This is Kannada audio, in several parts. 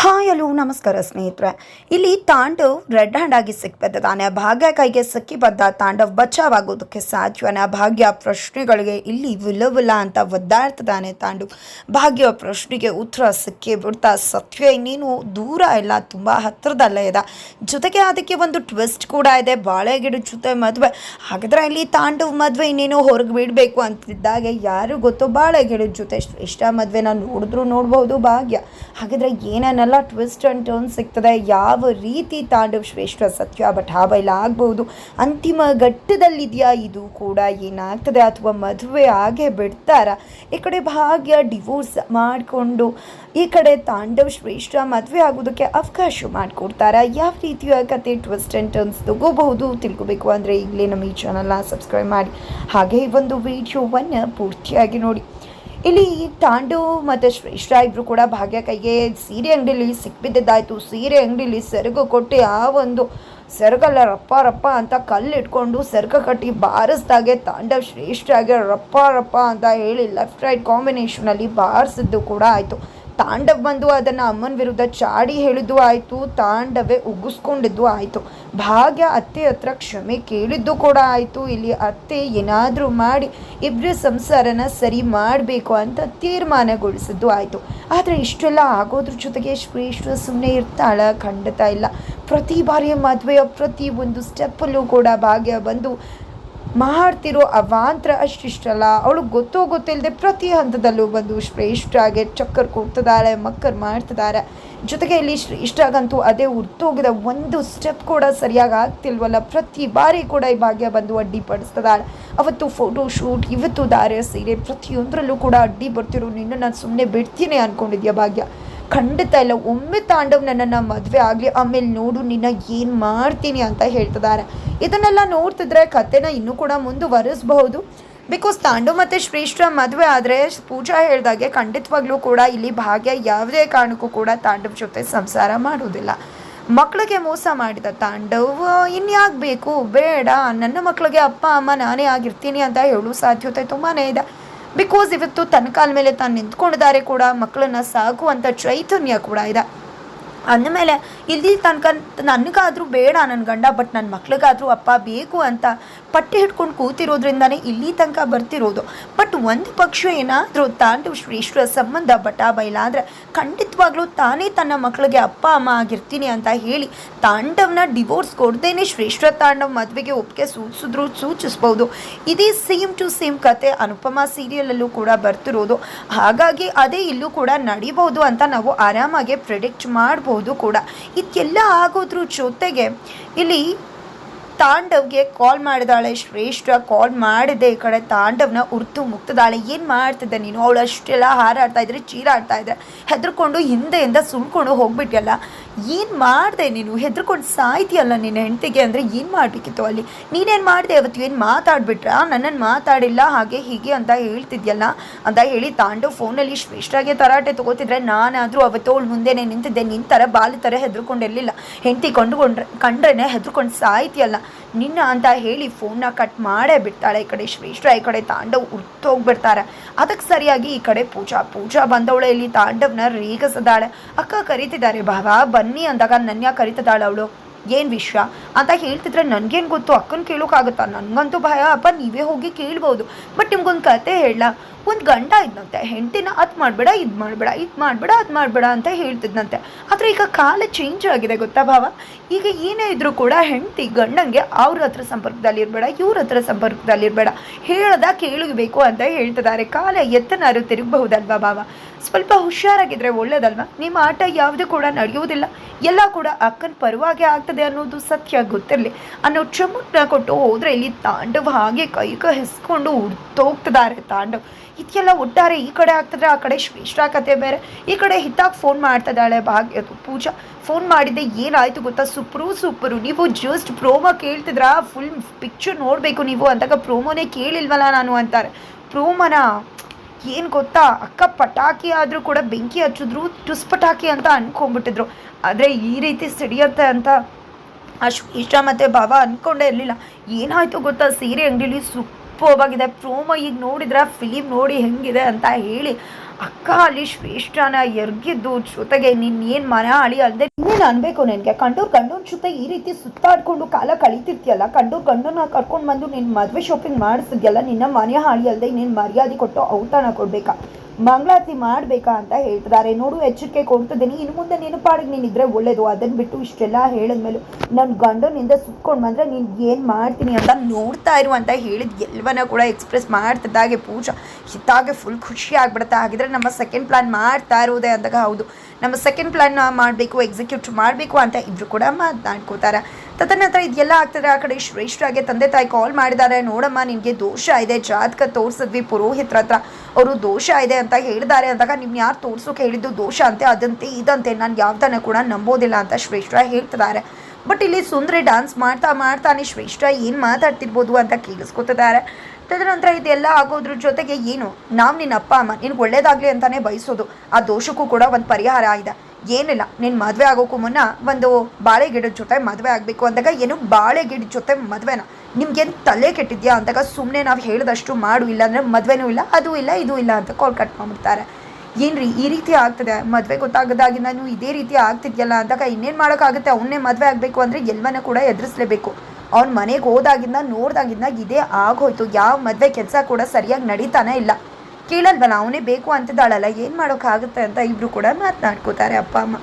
ಹಾಯ್, ಹಲೋ, ನಮಸ್ಕಾರ ಸ್ನೇಹಿತರೆ. ಇಲ್ಲಿ ತಾಂಡವ್ ರೆಡ್ ಹ್ಯಾಂಡ್ ಆಗಿ ಸಿಕ್ಕಿದ್ದಾನೆ ಭಾಗ್ಯ ಕೈಗೆ ಸಿಕ್ಕಿಬದ್ದ ತಾಂಡವ್ ಬಚಾವಾಗೋದಕ್ಕೆ ಸಾಧ್ಯನ ಭಾಗ್ಯ ಪ್ರಶ್ನೆಗಳಿಗೆ ಇಲ್ಲಿ ವಿಲ ವಿಲ ಅಂತ ಒದ್ದಾಡ್ತಿದ್ದಾನೆ ತಾಂಡವ್ ಭಾಗ್ಯ ಪ್ರಶ್ನೆಗೆ ಉತ್ತರ ಸಿಕ್ಕಿ ಬಿಡ್ತಾ ಸತ್ಯ ಇನ್ನೇನು ದೂರ ಇಲ್ಲ, ತುಂಬ ಹತ್ತಿರದಲ್ಲೇ ಇದೆ. ಜೊತೆಗೆ ಅದಕ್ಕೆ ಒಂದು ಟ್ವಿಸ್ಟ್ ಕೂಡ ಇದೆ, ಬಾಳೆಗಿಡ ಜೊತೆ ಮದುವೆ. ಹಾಗಾದ್ರೆ ಇಲ್ಲಿ ತಾಂಡವ್ ಮದುವೆ ಇನ್ನೇನು ಹೊರಗೆ ಬಿಡಬೇಕು ಅಂತಿದ್ದಾಗ ಯಾರು ಗೊತ್ತೋ ಬಾಳೆಗಿಡದ ಜೊತೆ ಇಷ್ಟ ಮದುವೆನ ನೋಡಿದ್ರು ನೋಡ್ಬೋದು ಭಾಗ್ಯ. ಹಾಗಾದ್ರೆ ಏನೇನೆಲ್ಲ ಟ್ವಿಸ್ಟ್ ಆ್ಯಂಡ್ ಟರ್ನ್ ಸಿಗ್ತದೆ. ಯಾವ ರೀತಿ ತಾಂಡವ್ ಶ್ರೇಷ್ಠ ಸತ್ಯ ಬಟ್ ಹಾಬೈಲ ಆಗ್ಬೋದು, ಅಂತಿಮ ಘಟ್ಟದಲ್ಲಿದೆಯಾ ಇದು ಕೂಡ ಏನಾಗ್ತದೆ ಅಥವಾ ಮದುವೆ ಆಗೇ ಬಿಡ್ತಾರ? ಈ ಕಡೆ ಭಾಗ್ಯ ಡಿವೋರ್ಸ್ ಮಾಡಿಕೊಂಡು, ಈ ಕಡೆ ತಾಂಡವ್ ಶ್ರೇಷ್ಠ ಮದುವೆ ಆಗೋದಕ್ಕೆ ಅವಕಾಶ ಮಾಡಿಕೊಡ್ತಾರ? ಯಾವ ರೀತಿಯ ಕತೆ ಟ್ವಿಸ್ಟ್ ಆ್ಯಂಡ್ ಟರ್ನ್ಸ್ ತಗೋಬಹುದು ತಿಳ್ಕೊಬೇಕು ಅಂದರೆ ಈಗಲೇ ನಮ್ಮ ಈ ಚಾನಲ್ನ ಸಬ್ಸ್ಕ್ರೈಬ್ ಮಾಡಿ. ಹಾಗೆ ಈ ಒಂದು ವಿಡಿಯೋವನ್ನು ಪೂರ್ತಿಯಾಗಿ ನೋಡಿ. ಇಲ್ಲಿ ತಾಂಡು ಮತ್ತು ಶ್ರೇಷ್ಠ ಇಬ್ಬರು ಕೂಡ ಭಾಗ್ಯ ಕೈಗೆ ಸೀರೆ ಅಂಗಡಿಲಿ ಸಿಕ್ಬಿದ್ದಿದ್ದಾಯ್ತು. ಸೀರೆ ಅಂಗಡಿಲಿ ಸೆರಗು ಕೊಟ್ಟು ಆ ಒಂದು ಸೆರಗಲ್ಲ, ರಪ್ಪ ರಪ್ಪ ಅಂತ ಕಲ್ಲು ಇಟ್ಕೊಂಡು ಸೆರಗ ಕಟ್ಟಿ ಬಾರಿಸ್ದಾಗೆ ತಾಂಡವ್ ಶ್ರೇಷ್ಠಾಗೆ ರಪ್ಪ ರಪ್ಪ ಅಂತ ಹೇಳಿ ಲೆಫ್ಟ್ ರೈಟ್ ಕಾಂಬಿನೇಷನಲ್ಲಿ ಬಾರಿಸಿದ್ದು ಕೂಡ ಆಯಿತು. ತಾಂಡವ್ ಬಂದು ಅದನ್ನು ಅಮ್ಮನ ವಿರುದ್ಧ ಚಾಡಿ ಹೇಳಿದ್ದು ಆಯಿತು, ತಾಂಡವೇ ಉಗಿಸ್ಕೊಂಡಿದ್ದು ಆಯಿತು. ಭಾಗ್ಯ ಅತ್ತೆ ಹತ್ರ ಕ್ಷಮೆ ಕೇಳಿದ್ದು ಕೂಡ ಆಯಿತು. ಇಲ್ಲಿ ಅತ್ತೆ ಏನಾದರೂ ಮಾಡಿ ಇಬ್ಬರ ಸಂಸಾರನ ಸರಿ ಮಾಡಬೇಕು ಅಂತ ತೀರ್ಮಾನಗೊಳಿಸಿದ್ದು ಆಯಿತು. ಆದರೆ ಇಷ್ಟೆಲ್ಲ ಆಗೋದ್ರ ಜೊತೆಗೆ ಶ್ರೇಷ್ಠ ಸುಮ್ಮನೆ ಇರ್ತಾಳ, ಖಂಡಿತ ಇಲ್ಲ. ಪ್ರತಿ ಬಾರಿಯ ಮದುವೆಯ ಪ್ರತಿ ಒಂದು ಸ್ಟೆಪ್ಪಲ್ಲೂ ಕೂಡ ಭಾಗ್ಯ ಬಂದು ಮಾಡ್ತಿರೋ ಅವಾಂತರ ಅಷ್ಟಿಷ್ಟಲ್ಲ. ಅವಳು ಗೊತ್ತೋ ಗೊತ್ತಿಲ್ಲದೆ ಪ್ರತಿ ಹಂತದಲ್ಲೂ ಬಂದು ಶ್ರೇಷ್ಠಾಗೆ ಚಕ್ಕರ್ ಕೊಡ್ತಿದ್ದಾಳೆ ಮಕ್ಕರ್ ಮಾಡ್ತಿದ್ದಾರೆ ಜೊತೆಗೆ ಇಲ್ಲಿ ಇಷ್ಟಾಗಂತೂ ಅದೇ ಉರ್ತೋಗಿದ ಒಂದು ಸ್ಟೆಪ್ ಕೂಡ ಸರಿಯಾಗಿ ಆಗ್ತಿಲ್ವಲ್ಲ. ಪ್ರತಿ ಬಾರಿ ಕೂಡ ಈ ಭಾಗ್ಯ ಬಂದು ಅಡ್ಡಿ ಪಡಿಸ್ತಿದ್ದಾಳೆ ಅವತ್ತು ಫೋಟೋ ಶೂಟ್ ಇವತ್ತು ದಾರೆ ಸೀರೆ, ಪ್ರತಿಯೊಂದರಲ್ಲೂ ಕೂಡ ಅಡ್ಡಿ ಬರ್ತಿರೋ ನಿನ್ನ ನಾನು ಸುಮ್ಮನೆ ಬಿಡ್ತೀನಿ ಅಂದ್ಕೊಂಡಿದ್ಯಾ ಭಾಗ್ಯ? ಖಂಡಿತ ಇಲ್ಲ, ಒಮ್ಮೆ ತಾಂಡವ್ ನನ್ನನ್ನು ಮದುವೆ ಆಗಲಿ, ಆಮೇಲೆ ನೋಡು ನಿನ್ನ ಏನು ಮಾಡ್ತೀನಿ ಅಂತ ಹೇಳ್ತಿದ್ದಾರೆ. ಇದನ್ನೆಲ್ಲ ನೋಡ್ತಿದ್ರೆ ಕತೆನ ಇನ್ನೂ ಕೂಡ ಮುಂದುವರಿಸಬಹುದು. ಬಿಕಾಸ್ ತಾಂಡವ್ ಮತ್ತು ಶ್ರೇಷ್ಠ ಮದುವೆ ಆದರೆ, ಪೂಜಾ ಹೇಳಿದಾಗೆ ಖಂಡಿತವಾಗ್ಲೂ ಕೂಡ ಇಲ್ಲಿ ಭಾಗ್ಯ ಯಾವುದೇ ಕಾರಣಕ್ಕೂ ಕೂಡ ತಾಂಡವ್ ಜೊತೆ ಸಂಸಾರ ಮಾಡುವುದಿಲ್ಲ. ಮಕ್ಕಳಿಗೆ ಮೋಸ ಮಾಡಿದ ತಾಂಡವ್ ಇನ್ಯಾಗಬೇಕು ಬೇಡ, ನನ್ನ ಮಕ್ಕಳಿಗೆ ಅಪ್ಪ, ಅಮ್ಮ ನಾನೇ ಆಗಿರ್ತೀನಿ ಅಂತ ಹೇಳೋ ಸಾಧ್ಯತೆ ತುಂಬಾ ಇದೆ. ಬಿಕಾಸ್ ಇವತ್ತು ತನ್ನ ಕಾಲ ಮೇಲೆ ತಾನು ನಿಂತ್ಕೊಂಡಿದ್ದಾರೆ ಕೂಡ, ಮಕ್ಕಳನ್ನ ಸಾಕುವಂಥ ಚೈತನ್ಯ ಕೂಡ ಇದೆ. ಅಂದಮೇಲೆ ಇಲ್ಲಿ ತನಕ ನನಗಾದರೂ ಬೇಡ ನನ್ನ ಗಂಡ ಬಟ್ ನನ್ನ ಮಕ್ಳಿಗಾದರೂ ಅಪ್ಪ ಬೇಕು ಅಂತ ಪಟ್ಟಿ ಹಿಡ್ಕೊಂಡು ಕೂತಿರೋದ್ರಿಂದನೇ ಇಲ್ಲಿ ತನಕ ಬರ್ತಿರೋದು. ಬಟ್ ಒಂದು ಪಕ್ಷ ಏನಾದರೂ ತಾಂಡವ್ ಶ್ರೇಷ್ಠರ ಸಂಬಂಧ ಬಟ ಬೈಲಾದರೆ ಖಂಡಿತವಾಗ್ಲೂ ತಾನೇ ತನ್ನ ಮಕ್ಕಳಿಗೆ ಅಪ್ಪ, ಅಮ್ಮ ಆಗಿರ್ತೀನಿ ಅಂತ ಹೇಳಿ ತಾಂಡವ್ನ ಡಿವೋರ್ಸ್ ಕೊಡ್ದೇನೆ ಶ್ರೇಷ್ಠ ತಾಂಡವ್ ಮದುವೆಗೆ ಒಪ್ಪಿಗೆ ಸೂಚಿಸಿದ್ರು, ಸೂಚಿಸ್ಬೋದು. ಇದೇ ಸೇಮ್ ಟು ಸೇಮ್ ಕತೆ ಅನುಪಮಾ ಸೀರಿಯಲಲ್ಲೂ ಕೂಡ ಬರ್ತಿರೋದು. ಹಾಗಾಗಿ ಅದೇ ಇಲ್ಲೂ ಕೂಡ ನಡಿಬೋದು ಅಂತ ನಾವು ಆರಾಮಾಗಿ ಪ್ರಿಡಿಕ್ಟ್ ಮಾಡ್ಬೋದು ಕೂಡ. ಇದೆಲ್ಲ ಆಗೋದ್ರ ಜೊತೆಗೆ ಇಲ್ಲಿ ತಾಂಡವ್ಗೆ ಕಾಲ್ ಮಾಡಿದಾಳೆ. ಶ್ರೇಷ್ಠ ಕಾಲ್ ಮಾಡಿದೆ ಈ ಕಡೆ. ತಾಂಡವ್ನ ಉರ್ತು ಮುಕ್ತದಾಳೆ ಏನು ಮಾಡ್ತಿದ್ದೆ ನೀನು? ಅವಳು ಅಷ್ಟೆಲ್ಲ ಹಾರಾಡ್ತಾ ಇದ್ರೆ, ಚೀರಾಡ್ತಾ ಇದ್ದೆ ಹೆದರ್ಕೊಂಡು ಹಿಂದೆಯಿಂದ ಸುಳ್ಕೊಂಡು ಹೋಗ್ಬಿಟ್ಟಿಯಲ್ಲ ಏನು ಮಾಡಿದೆ ನೀನು? ಹೆದರ್ಕೊಂಡು ಸಾಯ್ತಿಯಲ್ಲ ನಿನ್ನ ಹೆಂಡತಿಗೆ ಅಂದರೆ ಏನು ಮಾಡಬೇಕಿತ್ತು ಅಲ್ಲಿ? ನೀನೇನು ಮಾಡಿದೆ ಅವತ್ತು? ಏನು ಮಾತಾಡ್ಬಿಟ್ರಾ? ನನ್ನನ್ನು ಮಾತಾಡಿಲ್ಲ, ಹಾಗೆ ಹೀಗೆ ಅಂತ ಹೇಳ್ತಿದ್ಯಲ್ಲ. ಅಂತ ಹೇಳಿ ತಾಂಡವ್ ಫೋನಲ್ಲಿ ಶ್ರೇಷ್ಠಾಗೆ ತರಾಟೆ ತಗೋತಿದ್ರೆ ನಾನಾದರೂ ಅವತ್ತು ಅವಳು ಮುಂದೆನೇ ನಿಂತಿದ್ದೆ. ನಿನ್ನ ಥರ ಬಾಲಿ ಥರ ಹೆದರ್ಕೊಂಡಿರಲಿಲ್ಲ. ಹೆಂಡತಿ ಕಂಡುಕೊಂಡ್ರೆ ಕಂಡ್ರೆ ಹೆದರ್ಕೊಂಡು ಸಾಯ್ತಿಯಲ್ಲ. ನಿನ್ನ ಅಂತ ಹೇಳಿ ಫೋನ್ನ ಕಟ್ ಮಾಡೇ ಬಿಡ್ತಾಳೆ. ಈ ಕಡೆ ಶ್ರೇಷ್ಠ, ಈ ಕಡೆ ತಾಂಡವ್ ಉರ್ತೋಗ್ಬಿಡ್ತಾರೆ ಅದಕ್ಕೆ ಸರಿಯಾಗಿ ಈ ಕಡೆ ಪೂಜಾ ಪೂಜಾ ಬಂದವಳೆ. ಇಲ್ಲಿ ತಾಂಡವ್ನ ರೇಗಿಸಿದಾಳೆ. ಅಕ್ಕ ಕರಿತಿದ್ದಾರೆ, ಬಾಬಾ, ಬನ್ನಿ ಅಂದಾಗ ನನ್ಯ ಕರೀತಿದ್ದಾಳೆ ಅವಳು. ಏನು ವಿಷಯ ಅಂತ ಹೇಳ್ತಿದ್ರೆ ನನಗೇನು ಗೊತ್ತು? ಅಕ್ಕನ ಕೇಳೋಕ್ಕಾಗುತ್ತಾ ನನಗಂತೂ ಭಯ. ಅಪ್ಪ, ನೀವೇ ಹೋಗಿ ಕೇಳ್ಬೋದು. ಬಟ್ ನಿಮ್ಗೊಂದು ಕತೆ ಹೇಳ. ಒಂದು ಗಂಡ ಇದ್ನಂತೆ, ಹೆಂಡತಿನ ಅದು ಮಾಡಬೇಡ, ಇದು ಮಾಡಬೇಡ ಇದು ಮಾಡಬೇಡ, ಅದು ಮಾಡಬೇಡ ಅಂತ ಹೇಳ್ತಿದ್ನಂತೆ. ಆದರೆ ಈಗ ಕಾಲ ಚೇಂಜ್ ಆಗಿದೆ ಗೊತ್ತಾ ಭಾವ? ಈಗ ಏನೇ ಇದ್ರೂ ಕೂಡ ಹೆಂಡತಿ ಗಂಡಂಗೆ ಅವ್ರ ಹತ್ರ ಸಂಪರ್ಕದಲ್ಲಿ ಇರಬೇಡ ಇವ್ರ ಹತ್ರ ಸಂಪರ್ಕದಲ್ಲಿ ಇರಬೇಡ ಹೇಳ್ದ ಕೇಳಬೇಕು ಅಂತ ಹೇಳ್ತಿದ್ದಾರೆ. ಕಾಲ ಎತ್ತನಾರು ತಿರುಗಬಹುದಲ್ವಾ ಭಾವ? ಸ್ವಲ್ಪ ಹುಷಾರಾಗಿದ್ರೆ ಒಳ್ಳೇದಲ್ವಾ? ನಿಮ್ಮ ಆಟ ಯಾವುದು ಕೂಡ ನಡೆಯುವುದಿಲ್ಲ. ಎಲ್ಲ ಕೂಡ ಅಕ್ಕನ ಪರವಾಗಿ ಆಗ್ತದೆ ಅನ್ನೋದು ಸತ್ಯ ಗೊತ್ತಿರಲಿ. ಅನ್ನೋ ಚಮಕ್ನ ಕೊಟ್ಟು ಹೋದ್ರೆ ಇಲ್ಲಿ ತಾಂಡವ ಹಾಗೆ ಕೈ ಕೈ ಹೆಸ್ಕೊಂಡು ಉಡ್ತೋಗ್ತಿದ್ದಾರೆ ತಾಂಡವ್. ಇದೆಲ್ಲ ಒಟ್ಟಾರೆ ಈ ಕಡೆ ಆಗ್ತದೆ, ಆ ಕಡೆ ಶ್ರೇಷ್ಠ ಕತೆ ಬೇರೆ. ಈ ಕಡೆ ಹಿತಾಗಿ ಫೋನ್ ಮಾಡ್ತಿದ್ದಾಳೆ ಭಾಗ್ಯ, ಪೂಜಾ. ಫೋನ್ ಮಾಡಿದ್ದೆ ಏನಾಯ್ತು ಗೊತ್ತಾ? ಸೂಪರು ಸೂಪರು, ನೀವು ಜಸ್ಟ್ ಪ್ರೋಮೋ ಕೇಳ್ತಿದ್ರಾ? ಫುಲ್ ಪಿಕ್ಚರ್ ನೋಡಬೇಕು ನೀವು. ಅಂತಾಗ ಪ್ರೋಮೋನೇ ಕೇಳಿಲ್ವಲ್ಲ ನಾನು ಅಂತಾರೆ. ಪ್ರೋಮೋನ ಏನು ಗೊತ್ತಾ? ಅಕ್ಕ ಪಟಾಕಿ ಆದರೂ ಕೂಡ ಬೆಂಕಿ ಹಚ್ಚಿದ್ರು ಟುಸ್ ಪಟಾಕಿ ಅಂತ ಅನ್ಕೊಂಡ್ಬಿಟ್ಟಿದ್ರು. ಆದರೆ ಈ ರೀತಿ ಸಿಡಿಯತ್ತೆ ಅಂತ ಅಷ್ಟು ಇಷ್ಟ ಮತ್ತು ಭಾವ ಅಂದ್ಕೊಂಡೇ ಇರಲಿಲ್ಲ. ಏನಾಯಿತು ಗೊತ್ತಾ? ಸೀರೆ ಅಂಗಡಿಲಿ ಸೂಪರ್ವಾಗಿದೆ ಪ್ರೋಮೋ ಈಗ ನೋಡಿದ್ರೆ ಫಿಲಿಮ್ ನೋಡಿ ಹೆಂಗಿದೆ ಅಂತ ಹೇಳಿ ಅಕ್ಕ ಅಲ್ಲಿ ಶ್ರೇಷ್ಠನ ಎರ್ಗಿದ್ದು ಜೊತೆಗೆ ನಿನ್ನೇನು ಏನ್ ಮನ ಅಳಿ ಅಲ್ದೆ ನೀನ್ ಅನ್ಬೇಕು ನಿನ್ಗೆ? ಕಂಡೋರ್ ಗಂಡನ ಜೊತೆ ಈ ರೀತಿ ಸುತ್ತಾಡ್ಕೊಂಡು ಕಾಲ ಕಳೀತಿರ್ತೀಯಲ್ಲ? ಕಂಡೋರ್ ಗಂಡನ ಕರ್ಕೊಂಡು ಬಂದು ನಿನ್ನ ಮದುವೆ ಶಾಪಿಂಗ್ ಮಾಡಿಸಿದ್ಯಲ್ಲ? ನಿನ್ನ ಮನೆ ಹಾಳಿ ಅಲ್ಲದೆ ನೀನು ಮರ್ಯಾದೆ ಕೊಟ್ಟು ಔತಣ ಕೊಡ್ಬೇಕಾ? ಮಂಗಳಾರತಿ ಮಾಡಬೇಕಾ ಅಂತ ಹೇಳ್ತಿದ್ದಾರೆ. ನೋಡು, ಎಚ್ಚರಿಕೆ ಕೊಡ್ತಿದ್ದೀನಿ. ಇನ್ನು ಮುಂದೆ ನೆನಪಾಡಿಗೆ ಪಾಡಿಗೆ ನೀನು ಇದ್ರೆ ಒಳ್ಳೇದು. ಅದನ್ನು ಬಿಟ್ಟು ಇಷ್ಟೆಲ್ಲ ಹೇಳಿದ್ಮೇಲೆ ನನ್ನ ಗಂಡನಿಂದ ಸುತ್ಕೊಂಡು ಬಂದರೆ ನೀನು ಏನು ಮಾಡ್ತೀನಿ ಅಂತ ನೋಡ್ತಾ ಇರು ಅಂತ ಹೇಳಿದ ಎಲ್ಲವನ್ನ ಕೂಡ ಎಕ್ಸ್ಪ್ರೆಸ್ ಮಾಡ್ತಿದ್ದಾಗೆ ಪೂಜಾ ಹಿತ್ತಾಗೆ ಫುಲ್ ಖುಷಿ ಆಗ್ಬಿಡುತ್ತೆ. ಹಾಗಿದ್ರೆ ನಮ್ಮ ಸೆಕೆಂಡ್ ಪ್ಲಾನ್ ಮಾಡ್ತಾ ಇರೋದೇ ಅಂದಾಗ ಹೌದು. ನಮ್ಮ ಸೆಕೆಂಡ್ ಪ್ಲಾನ್ ಮಾಡಬೇಕು ಎಕ್ಸಿಕ್ಯೂಟ್ ಮಾಡಬೇಕು ಅಂತ ಇಬ್ರು ಕೂಡ ಮಾತನಾಡ್ಕೋತಾರೆ. ತದನಂತರ ಇದೆಲ್ಲ ಆಗ್ತದೆ. ಆ ಕಡೆ ಶ್ರೇಷ್ಠರಾಗೆ ತಂದೆ ತಾಯಿ ಕಾಲ್ ಮಾಡಿದ್ದಾರೆ. ನೋಡಮ್ಮ ನಿನಗೆ ದೋಷ ಇದೆ. ಜಾತಕ ತೋರಿಸಿದ್ವಿ. ಪುರೋಹಿತ್ರ ಹತ್ರ ಅವರು ದೋಷ ಇದೆ ಅಂತ ಹೇಳಿದ್ದಾರೆ ಅಂದಾಗ ನಿಮ್ ಯಾರು ತೋರ್ಸೋಕೆ ಹೇಳಿದ್ದು ದೋಷ ಅಂತೆ, ಅದಂತೆ, ಇದಂತೆ ನಾನು ಯಾವ್ದನ್ನ ಕೂಡ ನಂಬೋದಿಲ್ಲ ಅಂತ ಶ್ರೇಷ್ಠ ಹೇಳ್ತಿದ್ದಾರೆ. ಬಟ್ ಇಲ್ಲಿ ಸುಂದರಿ ಡ್ಯಾನ್ಸ್ ಮಾಡ್ತಾ ಮಾಡ್ತಾನೆ ಶ್ರೇಷ್ಠ ಏನು ಮಾತಾಡ್ತಿರ್ಬೋದು ಅಂತ ಕೇಳಿಸ್ಕೊತಿದ್ದಾರೆ. ತದನಂತರ ಇದೆಲ್ಲ ಆಗೋದ್ರ ಜೊತೆಗೆ ಏನು? ನಾವು ನಿನ್ನ ಅಪ್ಪ, ಅಮ್ಮ ನಿನಗೆ ಒಳ್ಳೇದಾಗಲಿ ಅಂತಾನೆ ಬಯಸೋದು. ಆ ದೋಷಕ್ಕೂ ಕೂಡ ಒಂದು ಪರಿಹಾರ ಇದೆ. ಏನಿಲ್ಲ, ನೀನು ಮದುವೆ ಆಗೋಕ್ಕೂ ಮುನ್ನ ಒಂದು ಬಾಳೆ ಗಿಡದ ಜೊತೆ ಮದುವೆ ಆಗಬೇಕು ಅಂದಾಗ ಏನು ಬಾಳೆ ಗಿಡದ ಜೊತೆ ಮದುವೆನ? ನಿಮ್ಗೇನು ತಲೆ ಕೆಟ್ಟಿದ್ಯಾ ಅಂದಾಗ ಸುಮ್ಮನೆ ನಾವು ಹೇಳಿದಷ್ಟು ಮಾಡು ಇಲ್ಲ ಅಂದರೆ ಮದುವೆನೂ ಇಲ್ಲ, ಅದು ಇಲ್ಲ, ಇದು ಇಲ್ಲ ಅಂತ ಕಾಲ್ ಕಟ್ ಏನ್ರಿ, ಈ ರೀತಿ ಆಗ್ತದೆ? ಮದುವೆ ಗೊತ್ತಾಗದಾಗಿ ನಾನು ಇದೇ ರೀತಿ ಆಗ್ತಿದ್ಯಲ್ಲ ಅಂದಾಗ ಇನ್ನೇನು ಮಾಡೋಕ್ಕಾಗುತ್ತೆ? ಅವನ್ನೇ ಮದುವೆ ಆಗಬೇಕು ಅಂದರೆ ಎಲ್ಲವನ್ನ ಕೂಡ ಎದುರಿಸಲೇಬೇಕು. ಅವ್ನ ಮನೆಗೆ ಹೋದಾಗಿಂದ ನೋಡ್ದಾಗಿಂದ ಇದೇ ಆಗೋಯ್ತು. ಯಾವ ಮದುವೆ ಕೆಲಸ ಕೂಡ ಸರಿಯಾಗಿ ನಡೀತಾನೆ ಇಲ್ಲ. ಕೇಳಲ್ವಲ್ಲ ಅವನೇ ಬೇಕು ಅಂತಿದ್ದಾಳಲ್ಲ ಏನು ಮಾಡೋಕ್ಕಾಗುತ್ತೆ ಅಂತ ಇಬ್ರು ಕೂಡ ಮಾತನಾಡ್ಕೋತಾರೆ ಅಪ್ಪ, ಅಮ್ಮ.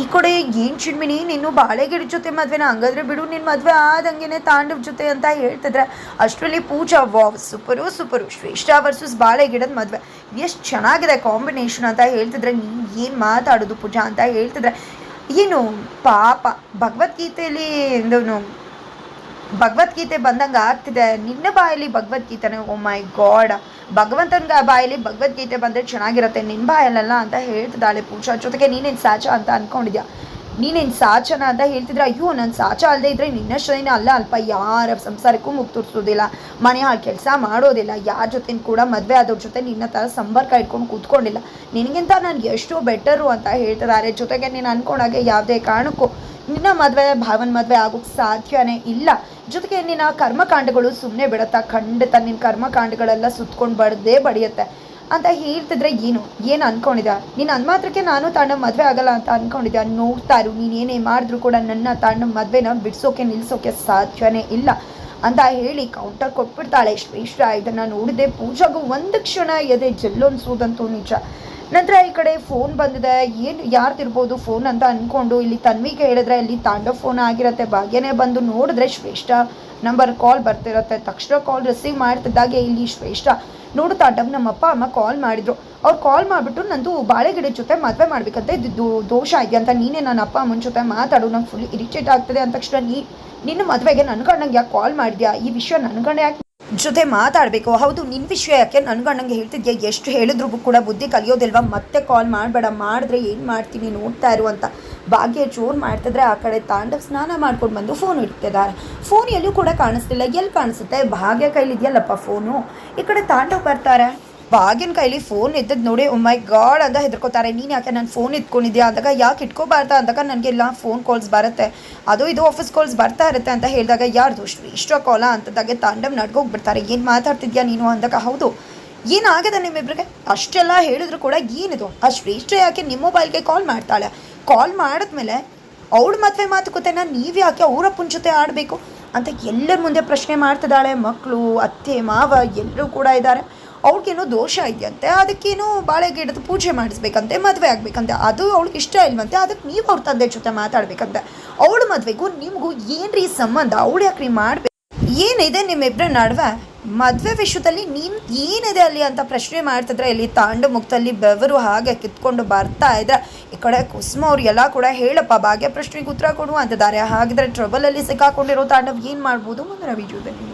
ಈ ಕಡೆ ಏನು ಚಿಣ್ಮಿನಿ ನೀನು ಬಾಳೆಗಿಡ ಜೊತೆ ಮದ್ವೆನ? ಹಂಗಾದ್ರೆ ಬಿಡು ನಿನ್ನ ಮದುವೆ ಆದಂಗೆನೆ ತಾಂಡವ್ ಜೊತೆ ಅಂತ ಹೇಳ್ತಿದ್ರೆ ಅಷ್ಟರಲ್ಲಿ Pooja, wow, super super. Shreshta versus ಬಾಳೆಗಿಡದ ಮದುವೆ. ಎಷ್ಟು ಚೆನ್ನಾಗಿದೆ ಕಾಂಬಿನೇಷನ್ ಅಂತ ಹೇಳ್ತಿದ್ರೆ, ನೀನು ಏನು ಮಾತಾಡೋದು ಪೂಜಾ ಅಂತ ಹೇಳ್ತಿದ್ರೆ. ಏನು, ಪಾಪ, ಭಗವದ್ಗೀತೆಯಲ್ಲಿ ಭಗವದ್ಗೀತೆ ಬಂದಂಗೆ ಆಗ್ತಿದೆ. ನಿನ್ನ ಬಾಯಲ್ಲಿ ಭಗವದ್ಗೀತೆನೇ ಓ ಮೈ ಗಾಡ್ ಭಗವಂತನ ಬಾಯಲ್ಲಿ ಭಗವದ್ಗೀತೆ ಬಂದರೆ ಚೆನ್ನಾಗಿರುತ್ತೆ ನಿನ್ನ ಬಾಯಲ್ಲ ಅಂತ ಹೇಳ್ತಿದ್ದಾಳೆ ಪೂಜಾ. ಜೊತೆಗೆ ನೀನೇನು ಸಾಚ ಅಂತ ಅನ್ಕೊಂಡಿದ್ಯಾ? ನೀನೇನು ಸಾಚನ ಅಂತ ಹೇಳ್ತಿದ್ರೆ? ಅಯ್ಯೋ, ನಾನು ಸಾಚ ಅಲ್ಲದೆ ಇದ್ರೆ ನಿನ್ನಷ್ಟೇನ ಅಲ್ಲ ಅಲ್ಪ ಯಾರ ಸಂಸಾರಕ್ಕೂ ಮುಗ್ತುರ್ಸೋದಿಲ್ಲ ಮನೆ ಹಾಳು ಕೆಲಸ ಮಾಡೋದಿಲ್ಲ. ಯಾರ ಜೊತೆ ಕೂಡ ಮದುವೆ ಆದವ್ರ ಜೊತೆ ನಿನ್ನ ಥರ ಸಂಪರ್ಕ ಇಟ್ಕೊಂಡು ಕೂತ್ಕೊಂಡಿಲ್ಲ. ನಿನಗಿಂತ ನಾನು ಎಷ್ಟು ಬೆಟರು ಅಂತ ಹೇಳ್ತಿದ್ದಾರೆ. ಜೊತೆಗೆ ನೀನು ಅಂದ್ಕೊಂಡಾಗೆ ಯಾವುದೇ ಕಾರಣಕ್ಕೂ ನಿನ್ನ ಮದುವೆ, ಭಾವನ ಮದುವೆ ಆಗೋಕ್ಕೆ ಸಾಧ್ಯನೇ ಇಲ್ಲ. ಜೊತೆಗೆ ನಿನ್ನ ಕರ್ಮಕಾಂಡಗಳು ಸುಮ್ಮನೆ ಬಿಡುತ್ತಾ. ಖಂಡಿತ ನಿನ್ನ ಕರ್ಮಕಾಂಡಗಳೆಲ್ಲ ಸುತ್ಕೊಂಡು ಬಡದೇ ಬಡಿಯುತ್ತೆ. ಅಂತ ಹೇಳ್ತಿದ್ರೆ ಏನು? ಏನು ಅನ್ಕೊಂಡಿದ್ದ ನೀನು ಅನ್ಮಾತ್ರಕ್ಕೆ ನಾನು ತಾಂಡ ಮದುವೆ ಆಗಲ್ಲ ಅಂತ ಅನ್ಕೊಂಡಿದ್ದೆ ನೋಡ್ತಾ ಇರು. ನೀನು ಏನೇ ಮಾಡಿದ್ರು ಕೂಡ ನನ್ನ ತಾಂಡ ಮದುವೆನ ಬಿಡಿಸೋಕೆ ನಿಲ್ಲಿಸೋಕೆ ಸಾಧ್ಯನೇ ಇಲ್ಲ. ಅಂತ ಹೇಳಿ ಕೌಂಟರ್ ಕೊಟ್ಬಿಡ್ತಾಳೆ. ಶ್ರೇಷ್ಠ ಇದನ್ನು ನೋಡಿದೆ ಪೂಜಾಗೂ ಒಂದು ಕ್ಷಣ ಎದೆ ಜಲ್ಲೊನ್ಸೋದಂತೂ ನಿಜ. ನಂತರ ಈ ಕಡೆ ಫೋನ್ ಬಂದಿದೆ. ಏನು ಯಾರ್ದಿರ್ಬೋದು ಫೋನ್ ಅಂತ ಅಂದ್ಕೊಂಡು ಇಲ್ಲಿ ತನ್ವಿಗೆ ಹೇಳಿದ್ರೆ ಇಲ್ಲಿ ತಾಂಡವ್ ಫೋನ್ ಆಗಿರತ್ತೆ. ಭಾಗ್ಯನೇ ಬಂದು ನೋಡಿದ್ರೆ ಶ್ರೇಷ್ಠ ನಂಬರ್ ಕಾಲ್ ಬರ್ತಿರತ್ತೆ. ತಕ್ಷಣ ಕಾಲ್ ರಿಸೀವ್ ಮಾಡ್ತಿದ್ದಾಗೆ ಇಲ್ಲಿ ಶ್ರೇಷ್ಠ. ನೋಡು ತಾಂಡವ್ ನಮ್ಮ ಅಪ್ಪ ಅಮ್ಮ ಕಾಲ್ ಮಾಡಿದ್ರು. ಅವ್ರು ಕಾಲ್ ಮಾಡಿಬಿಟ್ಟು ನಂದು ಬಾಳೆಗಿಡದ ಜೊತೆ ಮದುವೆ ಮಾಡ್ಬೇಕಂತ ಇದು ದೋಷ ಇದೆ ಅಂತ ನೀನೇ ನನ್ನ ಅಪ್ಪ, ಅಮ್ಮನ ಜೊತೆ ಮಾತಾಡು. ನಂಗೆ ಫುಲ್ ಇರಿಟೇಟ್ ಆಗ್ತದೆ ಅಂದ ತಕ್ಷಣ ನೀ, ನಿನ್ನ ಮದುವೆಗೆ ನನ್ನ ಯಾಕೆ ಕಾಲ್ ಮಾಡಿದ್ಯಾ? ಈ ವಿಷಯ ನನ್ನ ಯಾಕೆ ಜೊತೆ ಮಾತಾಡಬೇಕು. ಹೌದು ನಿನ್ನ ವಿಷಯ ಯಾಕೆ? ನನ್ಗೆ ಅಣ್ಣಂಗೆ ಹೇಳ್ತಿದ್ಯಾ? ಎಷ್ಟು ಹೇಳಿದ್ರು ಕೂಡ ಬುದ್ಧಿ ಕಲಿಯೋದಿಲ್ವಾ? ಮತ್ತೆ ಕಾಲ್ ಮಾಡಬೇಡ. ಮಾಡಿದ್ರೆ ಏನು ಮಾಡ್ತೀನಿ ನೋಡ್ತಾ ಇರು ಅಂತ ಭಾಗ್ಯ ಜೋರು ಮಾಡ್ತಿದ್ರೆ ಆ ಕಡೆ ತಾಂಡವ ಸ್ನಾನ ಮಾಡ್ಕೊಂಡು ಬಂದು ಫೋನ್ ಇಡ್ತಿದ್ದಾರೆ ಫೋನ್ ಎಲ್ಲೂ ಕೂಡ ಕಾಣಿಸ್ತಿಲ್ಲ. ಎಲ್ಲಿ ಕಾಣಿಸುತ್ತೆ? ಭಾಗ್ಯ ಕೈಲಿದೆಯಲ್ಲಪ್ಪ ಫೋನು ಈ ಕಡೆ ತಾಂಡವ್ ಬರ್ತಾರೆ. ಭಾಗ್ಯನ ಕೈಲಿ ಫೋನ್ ಇದ್ದದ್ದು ನೋಡಿ ಮೈ ಗಾಡ್ ಅಂತ ಹೆದರ್ಕೋತಾರೆ. ನೀನು ಯಾಕೆ ನಾನು ಫೋನ್ ಇಟ್ಕೊಂಡಿದ್ಯಾ ಅಂದಾಗ, ಯಾಕೆ ಇಟ್ಕೋಬಾರ್ದ? ಅಂದಾಗ ನನಗೆಲ್ಲ ಫೋನ್ ಕಾಲ್ಸ್ ಬರುತ್ತೆ. ಅದು ಇದು ಆಫೀಸ್ ಕಾಲ್ಸ್ ಬರ್ತಾ ಇರುತ್ತೆ, ಅಂತ ಹೇಳಿದಾಗ ಯಾರ್ದು ಇಷ್ಟ ಕಾಲ ಅಂತದಾಗೆ ತಾಂಡವ್ ನಡ್ಗೋಗ್ಬಿಡ್ತಾರೆ. ಏನು ಮಾತಾಡ್ತಿದ್ಯಾ ನೀನು? ಅಂದಾಗ, ಹೌದು. ಏನಾಗಿದೆ ನಿಮ್ಮಿಬ್ರಿಗೆ? ಅಷ್ಟೆಲ್ಲ ಹೇಳಿದ್ರು ಕೂಡ, ಏನಿದು? ಆ ಶ್ರೇಷ್ಠ ಯಾಕೆ ನಿಮ್ಮ ಮೊಬೈಲ್ಗೆ ಕಾಲ್ ಮಾಡ್ತಾಳೆ? ಕಾಲ್ ಮಾಡಿದ್ಮೇಲೆ ಅವಳ ಮದುವೆ ಮಾತುಕತೆನ ನೀವು ಯಾಕೆ ಅವರ ಜೊತೆ ಆಡಬೇಕು? ಅಂತ ಎಲ್ಲರ ಮುಂದೆ ಪ್ರಶ್ನೆ ಮಾಡ್ತಿದ್ದಾಳೆ. ಮಕ್ಕಳು ಅತ್ತೆ, ಮಾವ ಎಲ್ಲರೂ ಕೂಡ ಇದ್ದಾರೆ. ಅವ್ಳಿಗೇನೋ ದೋಷ ಇದೆಯಂತೆ ಅದಕ್ಕೇನೋ ಬಾಳೆ ಗಿಡದ ಪೂಜೆ ಮಾಡಿಸ್ಬೇಕಂತೆ, ಮದುವೆ ಆಗಬೇಕಂತೆ, ಅದು ಅವ್ಳಿಗೆ ಇಷ್ಟ ಇಲ್ವಂತೆ, ಅದಕ್ಕೆ ನೀವು ಅವ್ರ ತಂದೆ ಜೊತೆ ಮಾತಾಡ್ಬೇಕಂತೆ. ಅವಳ ಮದುವೆಗೂ ನಿಮಗೂ ಏನ್ರಿ ಸಂಬಂಧ? ಅವಳು ಯಾಕ್ರಿ ಮಾಡಬೇಕು? ಏನಿದೆ ನಿಮ್ಮಿಬ್ಬರ ನಡುವೆ? ಮದುವೆ ವಿಷಯದಲ್ಲಿ ನೀನು ಏನಿದೆ ಅಲ್ಲಿ ಅಂತ ಪ್ರಶ್ನೆ ಮಾಡ್ತಿದ್ರೆ, ಇಲ್ಲಿ ತಾಂಡು ಮುಖದಲ್ಲಿ ಬೆವರು ಹಾಗೆ ಕಿತ್ಕೊಂಡು ಬರ್ತಾ ಇದ್ರೆ, ಈ ಕಡೆ ಕುಸುಮ ಅವ್ರು ಎಲ್ಲ ಕೂಡ ಹೇಳಪ್ಪ, ಭಾಗ್ಯ ಪ್ರಶ್ನೆಗೆ ಉತ್ತರ ಕೊಡು ಅಂತಿದ್ದಾರೆ ಹಾಗಿದ್ರೆ ಟ್ರಬಲಲ್ಲಿ ಸಿಕ್ಕಾಕೊಂಡಿರೋ ತಾಂಡವ್ ಏನು ಮಾಡ್ಬೋದು? ಮುಂದಿನ ವಿಡಿಯೋದಲ್ಲಿ